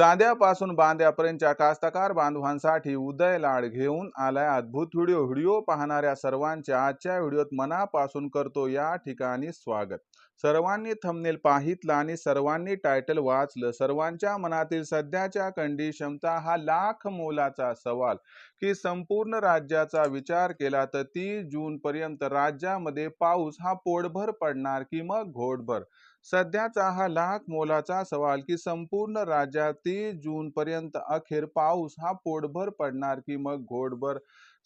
चांद्यापासून बांद्यापर्यंतच्या कास्तकार बांधवांसाठी उदय लाड घेऊन आलाय अद्भुत व्हिडिओ. व्हिडिओ पाहणाऱ्या सर्वांच्या आजच्या व्हिडिओत मनापासून करतो या ठिकाणी स्वागत. सर्वांनी थंबनेल पाहितलं आणि सर्वांनी टायटल वाचलं. सर्वांच्या मनातील सध्याच्या कंडिशनचा हा लाख मोलाचा सवाल. की संपूर्ण राज्याचा विचार केला तर तीस जून पर्यंत राज्यामध्ये पाऊस हा पोटभर पडणार की मग घोटभर? सध्याचा हा लाख मोलाचा सवाल की संपूर्ण राज्यात तीस जून पर्यंत अखेर पाऊस हा पोटभर पडणार की मग घोटभर?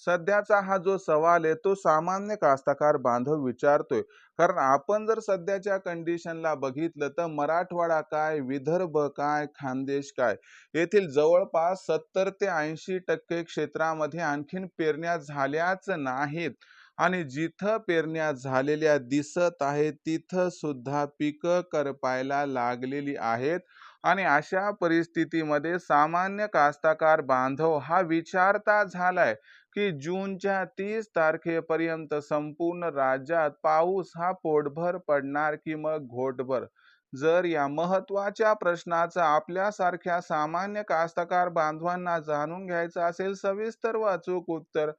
सध्याचा हा जो सवाल आहे तो सामान्य कास्तकार बांधव विचारतोय. कारण आपण जर सध्याच्या कंडिशनला बघितलं तर मराठवाडा काय विदर्भ काय खानदेश काय? येथील जवळपास सत्तर ते ऐंशी टक्के क्षेत्रामध्ये आणखीन पेरण्या झाल्याच नाहीत. आणि जिथं पेरण्या झालेल्या दिसत आहेत तिथं सुद्धा पिकं करपायला लागलेली आहेत. आणि अशा परिस्थितीमध्ये सामान्य कास्तकार बांधव हा विचारता झालाय की जूनच्या तीस तारखेपर्यंत संपूर्ण राज्यात पाऊस हा पोटभर पडणार की मग घोटभर? जर या महत्त्वाच्या प्रश्नाचा आपल्यासारख्या सामान्य कास्तकार बांधवांना जाणून घ्यायचं असेल सविस्तर व अचूक उत्तर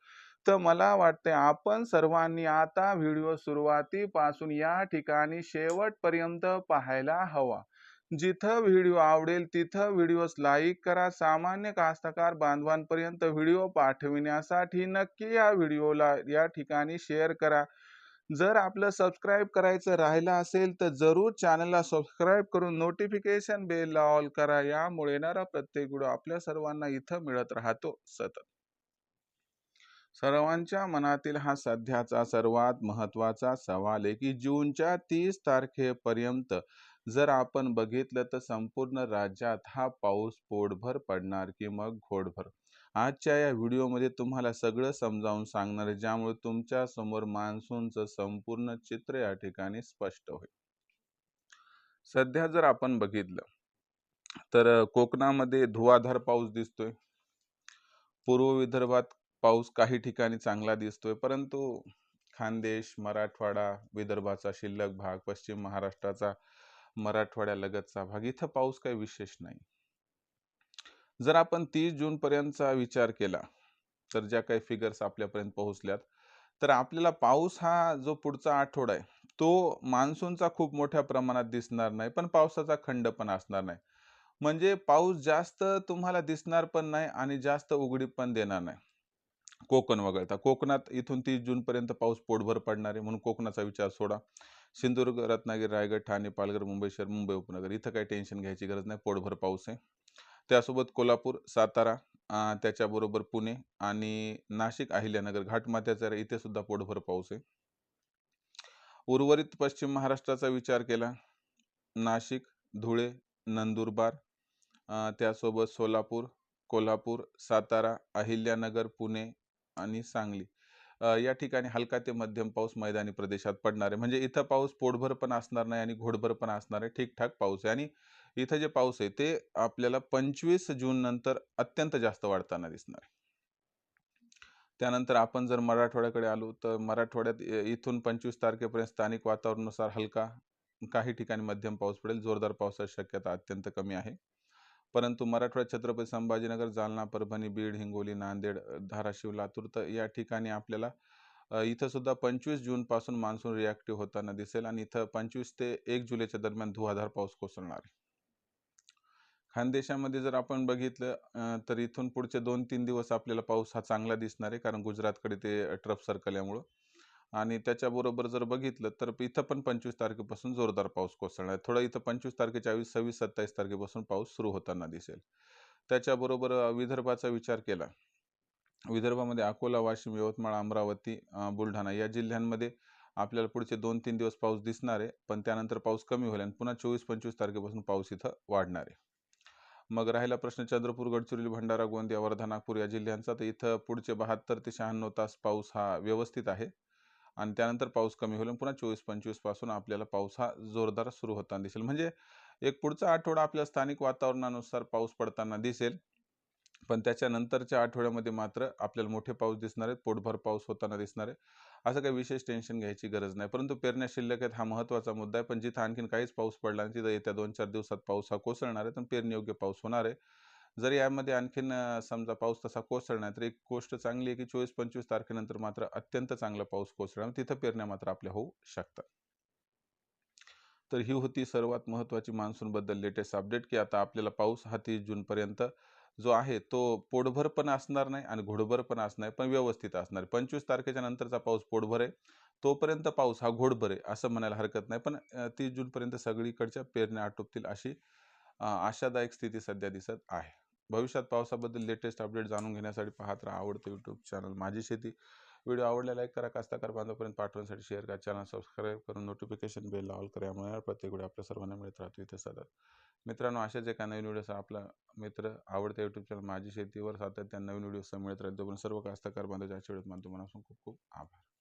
तर मला वाटते आपण सर्वांनी आता व्हिडिओ सुरुवातीपासून या ठिकाणी शेवटपर्यंत पाहायला हवा. जिथं व्हिडिओ आवडेल तिथं व्हिडिओज लाईक करा. सामान्य कास्तकार बांधवांपर्यंत व्हिडिओ पाठविण्यासाठी नक्की या व्हिडिओला या ठिकाणी शेअर करा. जर आपलं सबस्क्राईब करायचं राहिलं असेल तर जरूर चॅनलला सबस्क्राईब करून नोटिफिकेशन बेलला ऑल करा. यामुळे येणारा प्रत्येक व्हिडिओ आपल्या सर्वांना इथं मिळत राहतो. सतत. सर्वांच्या मनातील हा सध्याचा सर्वात महत्त्वाचा सवाल आहे की जूनच्या तीस तारखेपर्यंत जर आपण बघितलं तर संपूर्ण राज्यात हा पाऊस पोटभर पडणार की मग घोडभर. आजच्या या व्हिडिओमध्ये तुम्हाला सगळं समजावून सांगणार आहे ज्यामुळे तुमच्यासमोर मान्सूनचं संपूर्ण चित्र या ठिकाणी स्पष्ट होईल. सध्या जर आपण बघितलं तर कोकणामध्ये धुवाधार पाऊस दिसतोय. पूर्व विदर्भात पाऊस काही ठिकाणी चांगला दिसतोय परंतु खानदेश मराठवाडा विदर्भाचा शिल्लक भाग पश्चिम महाराष्ट्राचा मराठवाड्यालगतचा भाग इथं पाऊस काही विशेष नाही. जर आपण तीस जून पर्यंतचा विचार केला तर ज्या काही फिगर्स आपल्यापर्यंत पोहोचल्यात तर आपल्याला पाऊस हा जो पुढचा आठवडा आहे तो मान्सूनचा खूप मोठ्या प्रमाणात दिसणार नाही पण पावसाचा खंड पण असणार नाही. म्हणजे पाऊस जास्त तुम्हाला दिसणार पण नाही आणि जास्त उघडी पण देणार नाही. कोकण वगळता. कोकणात इथून तीस जूनपर्यंत पाऊस पोटभर पडणार आहे म्हणून कोकणाचा विचार सोडा. सिंधुदुर्ग रत्नागिरी रायगड ठाणे पालघर मुंबई शहर मुंबई उपनगर इथं काही टेन्शन घ्यायची गरज नाही. पोटभर पाऊस आहे. त्यासोबत कोल्हापूर सातारा त्याच्याबरोबर पुणे आणि नाशिक अहिल्यानगर घाटमाथ्याचा इथे सुद्धा पोटभर पाऊस आहे. उर्वरित पश्चिम महाराष्ट्राचा विचार केला नाशिक धुळे नंदुरबार त्यासोबत सोलापूर कोल्हापूर सातारा अहिल्यानगर पुणे आणि सांगली. या ठिकाणी हलका ते मध्यम पाऊस मैदानी प्रदेशात पडणार आहे. म्हणजे इथं पाऊस पोटभर पण असणार नाही आणि घोडभर पण असणार आहे. ठीकठाक पाऊस आहे. आणि इथं जे पाऊस आहे ते आपल्याला पंचवीस जून नंतर अत्यंत जास्त वाढताना दिसणार आहे. त्यानंतर आपण जर मराठवाड्याकडे आलो तर मराठवाड्यात इथून पंचवीस तारखेपर्यंत स्थानिक वातावरणानुसार हलका काही ठिकाणी मध्यम पाऊस पडेल. जोरदार पावसाची शक्यता अत्यंत कमी आहे. परंतु मराठवाड्यात छत्रपती संभाजीनगर जालना परभणी बीड हिंगोली नांदेड धाराशिव लातूर तर या ठिकाणी आपल्याला इथं सुद्धा पंचवीस जूनपासून मान्सून रिॲक्टिव्ह होताना दिसेल आणि इथं पंचवीस ते एक जुलैच्या दरम्यान धुवाधार पाऊस कोसळणार आहे. खानदेशामध्ये जर आपण बघितलं तर इथून पुढचे दोन तीन दिवस आपल्याला पाऊस हा चांगला दिसणार आहे कारण गुजरातकडे ते ट्रफ सर्कल यामुळं. आणि त्याच्याबरोबर जर बघितलं तर इथं पण पंचवीस तारखेपासून जोरदार पाऊस कोसळणार आहे थोडं इथं पंचवीस तारखेच्या वीस सव्वीस सत्तावीस तारखेपासून पाऊस सुरू होताना दिसेल. त्याच्याबरोबर विदर्भाचा विचार केला. विदर्भामध्ये अकोला वाशिम यवतमाळ अमरावती बुलढाणा या जिल्ह्यांमध्ये आपल्याला पुढचे दोन तीन दिवस पाऊस दिसणार आहे. पण त्यानंतर पाऊस कमी होईल आणि पुन्हा चोवीस पंचवीस तारखेपासून पाऊस इथं वाढणार आहे. मग राहिला प्रश्न चंद्रपूर गडचिरोली भंडारा गोंदिया वर्धा नागपूर या जिल्ह्यांचा. तर इथं पुढचे बहात्तर ते शहाण्णव तास पाऊस हा व्यवस्थित आहे. आणि त्यानंतर पाऊस कमी होईल पुन्हा चोवीस पंचवीसपासून आपल्याला पाऊस हा जोरदार सुरू होताना दिसेल. म्हणजे एक पुढचा आठवडा आपल्या स्थानिक वातावरणानुसार पाऊस पडताना दिसेल. पण त्याच्यानंतरच्या आठवड्यामध्ये मात्र आपल्याला मोठे पाऊस दिसणार आहेत पोटभर पाऊस होताना दिसणार आहे. असं काही विशेष टेन्शन घ्यायची गरज नाही. परंतु पेरण्या शिल्लक आहेत हा महत्त्वाचा मुद्दा आहे. पण जिथं आणखीन काहीच पाऊस पडला नाही तिथं येत्या दोन चार दिवसात पाऊस हा कोसळणार आहे तर पेरणी योग्य पाऊस होणार आहे. जर यामध्ये आणखीन समजा पाऊस तसा कोसळणार तर एक गोष्ट चांगली आहे की चोवीस पंचवीस तारखेनंतर मात्र अत्यंत चांगला पाऊस कोसळणार तिथं पेरण्या मात्र आपल्या होऊ शकतात. तर ही होती सर्वात महत्त्वाची मान्सूनबद्दल लेटेस्ट अपडेट की आता आपल्याला पाऊस हा तीस जूनपर्यंत जो आहे तो पोटभर पण असणार नाही आणि घोडभर पण असणार पण व्यवस्थित असणार पंचवीस तारखेच्या नंतरचा पाऊस पोटभर आहे. तोपर्यंत पाऊस हा घोडभर आहे असं म्हणायला हरकत नाही. पण तीस जूनपर्यंत सगळीकडच्या पेरण्या आटोपतील अशी आशादायक स्थिती सध्या दिसत आहे. भविष्यात पावसाबद्दल लेटेस्ट अपडेट जाणून घेण्यासाठी पाहत राहा आवडतं यूट्यूब चॅनल माझी शेती. व्हिडिओ आवडला लाईक करा. कास्ताकार बांधवपर्यंत पाठवण्यासाठी शेअर करा. चॅनल सबस्क्राईब करून नोटिफिकेशन बेल ऑल करा. यामुळे प्रत्येक व्हिडिओ आपल्या सर्वांना मिळत राहतो इथे सतत. मित्रांनो अशाच एका नवीन व्हिडिओ आपला मित्र आवडते यूट्यूब चॅनल माझी शेतीवर सातत्याने नवीन व्हिडिओ मिळत राहतो पण सर्व कास्ताकार बांधवाच्या आजच्या मानतो मला तुम्हाला खूप खूप आभार.